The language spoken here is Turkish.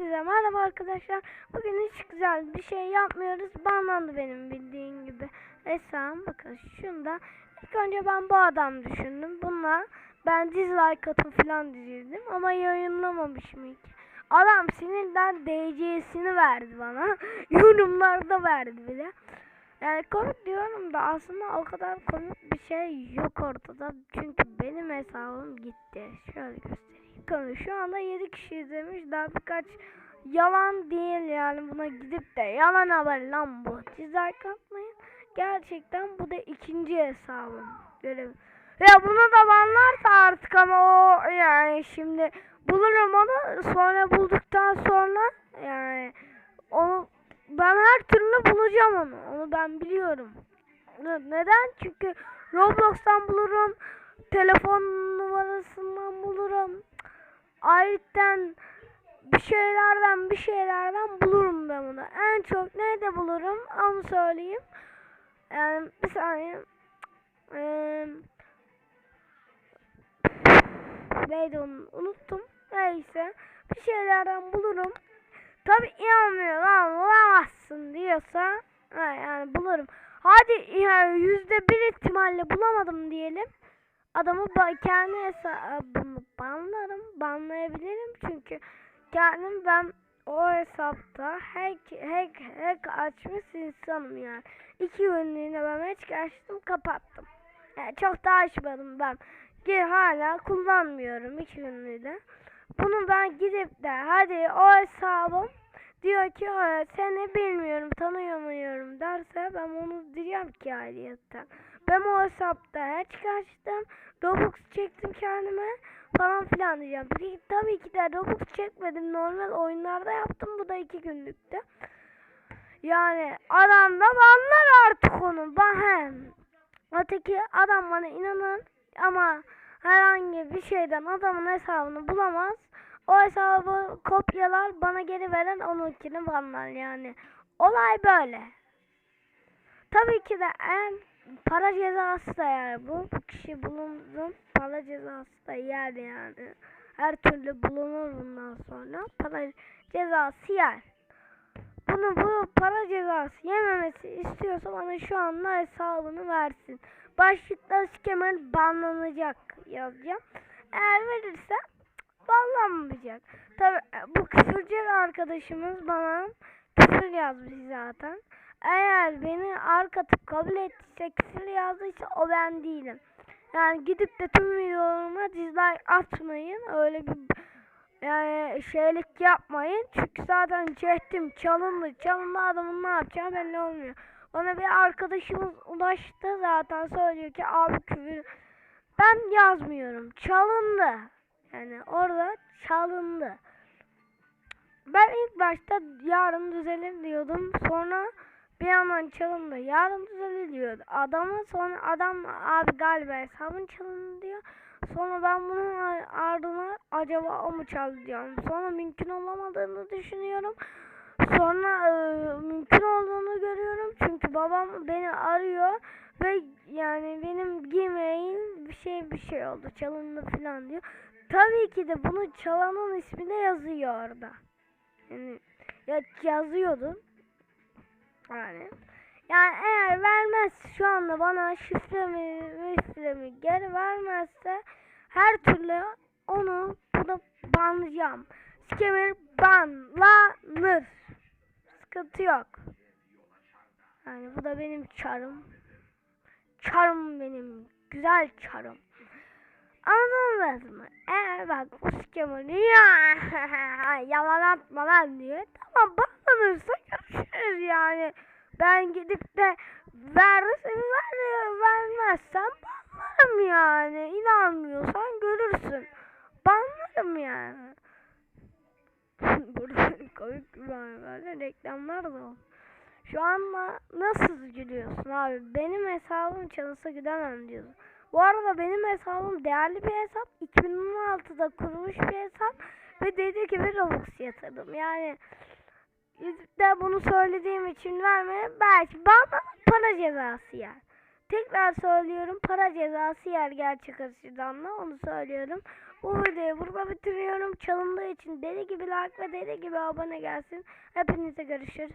Hepinize merhaba arkadaşlar. Bugün hiç güzel bir şey yapmıyoruz. Banlandı benim bildiğin gibi. Esam bakın şunda. İlk önce ben bu adam düşündüm. Bununla ben dislike atım falan dizildim ama yayınlamamışım ilk. Adam sinirden DC'sini verdi bana. Yorumlarda verdi bile. Yani komik diyorum da aslında o kadar komik bir şey yok ortada. Çünkü benim hesabım gitti. Şöyle göstereyim. Bakın şu anda 7 kişi izlemiş. Daha birkaç yalan değil yani buna gidip de yalan haber lan bu. Dislike atmayın. Gerçekten bu da ikinci hesabım. Görev. Ya bunu da banlarsa artık ama o yani şimdi bulurum onu sonra bulduktan sonra yani onu ben her türlü bulacağım onu. Onu ben biliyorum. Ne- Neden? Çünkü Roblox'tan bulurum. Telefon numarasından bulurum. Ayrıca bir şeylerden bir şeylerden bulurum ben onu. En çok nerede bulurum? Onu söyleyeyim. Yani bir saniye. Eee neydi onu unuttum. Neyse. Bir şeylerden bulurum. Tabi inanmıyor lan bulamazsın diyorsa yani bulurum. Hadi yani yüzde bir ihtimalle bulamadım diyelim. Adamı kendi hesabımı banlarım. Banlayabilirim çünkü kendim ben o hesapta hack, hack, hack açmış insanım yani. İki günlüğüne ben hiç açtım kapattım. Yani çok da açmadım ben. Ki hala kullanmıyorum iki günlüğüne. Bunu ben gidip de hadi o hesabım diyor ki "Aa, seni bilmiyorum tanıyamıyorum derse ben onu diyeceğim ki ayrıyetten. Ben o hesapta hiç kaçtım. Robux çektim kendime falan filan diyeceğim. Peki, tabii ki de Robux çekmedim. Normal oyunlarda yaptım. Bu da iki günlükte. Yani adam da banlar artık onu. Ben hem. Öteki adam bana inanır ama herhangi bir şeyden adamın hesabını bulamaz. O hesabı kopyalar bana geri veren onunkini banlar yani. Olay böyle. Tabii ki de en para cezası da yer bu. Bu kişi bulundu. Para cezası da yer yani. Her türlü bulunur bundan sonra. Para cezası yer. Bunu bu para cezası yememesi istiyorsa bana şu anda hesabını versin. Başlıkta skemer banlanacak yazacağım. Eğer verirse banlanmayacak. Tabi bu küfürcü arkadaşımız bana küfür yazmış zaten. Eğer beni arkatıp kabul ettiyse küfür yazdıysa o ben değilim. Yani gidip de tüm videolarıma dislike atmayın. Öyle bir yani şeylik yapmayın. Çünkü zaten çektim çalındı. Çalındı adamın ne yapacağı belli olmuyor. Bana bir arkadaşımız ulaştı zaten söylüyor ki abi küfür ben yazmıyorum. Çalındı. Yani orada çalındı. Ben ilk başta yarın düzelir diyordum. Sonra bir yandan çalındı. Yarın düzelir diyordu. Adamı sonra adam abi galiba hesabın çalındı diyor. Sonra ben bunun ardına acaba o mu çaldı diyorum. Sonra mümkün olamadığını düşünüyorum. Sonra e, mümkün olduğunu görüyorum. Çünkü babam beni arıyor ve yani benim bir şey bir şey oldu çalındı falan diyor. Tabii ki de bunu çalanın ismi de yazıyor orada. Yani ya yazıyordu. Yani yani eğer vermez şu anda bana şifremi şifremi geri vermezse her türlü onu burada banlayacağım. Skemer banlanır. Sıkıntı yok. Yani bu da benim çarım. Çarım benim. Güzel çarım. Anladınız mı? Eğer bak skemeri ya yalan atma lan diyor. Tamam banlanırsa görüşürüz yani. Ben gidip de verirsin ver, vermezsen banlarım yani. İnanmıyorsan görürsün. Banlarım yani. Burada komik bir reklamlar da. Şu anda nasıl gülüyorsun abi? Benim hesabım çalınsa gidemem diyorsun. Bu arada benim hesabım değerli bir hesap. 2016'da kurulmuş bir hesap. Ve dediği gibi Robux yatırdım. Yani de bunu söylediğim için vermeye belki bana para cezası yer. Tekrar söylüyorum para cezası yer gerçek açıdan da onu söylüyorum. Bu videoyu burada bitiriyorum. Çalındığı için deli gibi like ve deli gibi abone gelsin. Hepinize görüşürüz.